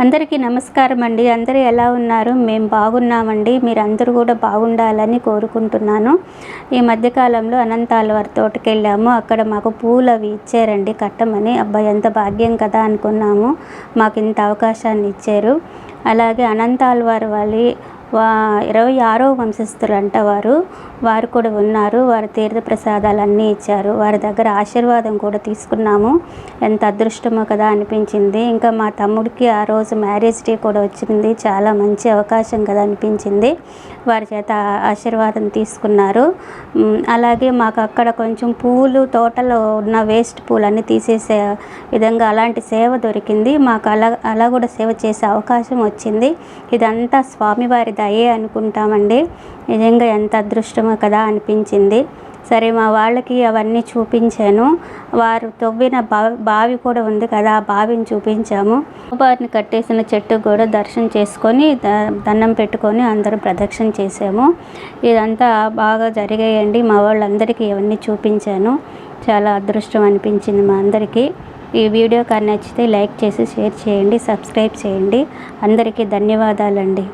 అందరికీ నమస్కారం అండి. అందరూ ఎలా ఉన్నారు? మేము బాగున్నామండి. మీరు అందరూ కూడా బాగుండాలని కోరుకుంటున్నాను. ఈ మధ్యకాలంలో అనంతాల వారి తోటకి వెళ్ళాము అక్కడ మాకు పూలు అవి ఇచ్చారండి. కట్టమని అబ్బాయి ఎంత భాగ్యం కదా అనుకున్నాము. మాకు ఇంత అవకాశాన్ని ఇచ్చారు. అలాగే అనంతాల వారి వాళ్ళి వా ఇరవై ఆరో వంశస్థులు అంట వారు. వారు కూడా ఉన్నారు. వారి తీర్థ ప్రసాదాలు అన్నీ ఇచ్చారు. వారి దగ్గర ఆశీర్వాదం కూడా తీసుకున్నాము. ఎంత అదృష్టమో కదా అనిపించింది. ఇంకా మా తమ్ముడికి ఆ రోజు మ్యారేజ్ డే కూడా వచ్చింది. చాలా మంచి అవకాశం కదా అనిపించింది. వారి చేత ఆశీర్వాదం తీసుకున్నారు. అలాగే మాకు అక్కడ కొంచెం పూలు తోటలో ఉన్న వేస్ట్ పూలన్నీ తీసేసే విధంగా అలాంటి సేవ దొరికింది. మాకు అలా అలా కూడా సేవ చేసే అవకాశం వచ్చింది. ఇదంతా స్వామివారి దయే అనుకుంటామండి. నిజంగా ఎంత అదృష్టమో కదా అనిపించింది. సరే మా వాళ్ళకి అవన్నీ చూపించాను. వారు తవ్విన బావి బావి కూడా ఉంది కదా ఆ బావిని చూపించాము. వారిని కట్టేసిన చెట్టు కూడా దర్శనం చేసుకొని దండం పెట్టుకొని అందరం ప్రదక్షిణ చేసాము ఇదంతా బాగా జరిగాయండి. మా వాళ్ళందరికీ ఇవన్నీ చూపించాను. చాలా అదృష్టం అనిపించింది మా అందరికీ. ఈ వీడియో కానీ నచ్చితే లైక్ చేసి షేర్ చేయండి సబ్స్క్రైబ్ చేయండి. అందరికీ ధన్యవాదాలండి.